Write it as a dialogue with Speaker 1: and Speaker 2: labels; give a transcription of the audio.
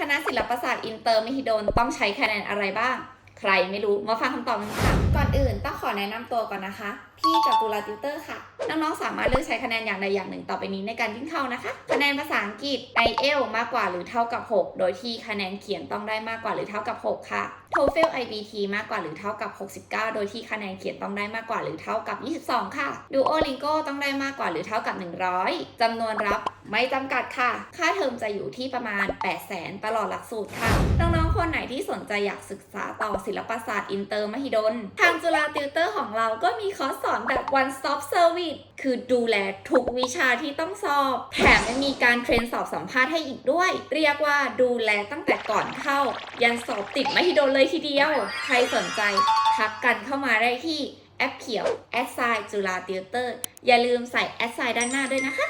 Speaker 1: คณะศิลปศาสตร์อินเตอร์มหิดลต้องใช้คะแนนอะไรบ้าง ใครไม่รู้มาฟังคำตอบกันค่ะ ก่อนอื่นต้องขอแนะนำตัวก่อนนะคะ พี่กับตุลาติวเตอร์ค่ะ น้องๆ สามารถเลือกใช้คะแนนอย่างใดอย่างหนึ่งต่อไปนี้ในการยื่นเข้านะคะ คะแนนภาษาอังกฤษ IEL มากกว่าหรือเท่ากับ 6 โดยที่คะแนนเขียนต้องได้มากกว่าหรือเท่ากับ 6 ค่ะ TOEFL IBT มากกว่าหรือเท่ากับ 69 โดยที่คะแนนเขียนต้องได้มากกว่าหรือเท่ากับ 22 ค่ะ Duolingo ต้องได้มากกว่าหรือเท่ากับ 100จำนวนรับไม่จำกัดค่ะ ค่าเทอมจะอยู่ที่ประมาณ 800,000ตลอดหลักสูตรค่ะ น้องๆคน ที่สนใจอยากศึกษาต่อศิลปศาสตร์อินเตอร์มหิดล ทางจุฬาติวเตอร์ของเราก็มีคอร์สสอนแบบ one stop service คือดูแลทุกวิชาที่ต้องสอบ แถมยังมีการเทรนสอบสัมภาษณ์ให้อีกด้วย เรียกว่าดูแลตั้งแต่ก่อนเข้า ยันสอบติดมหิดลเลยทีเดียว ใครสนใจทักกันเข้ามาได้ที่แอปเขียวแอดไซจุฬาติวเตอร์อย่าลืมใส่แอดไซด้านหน้าด้วยนะคะ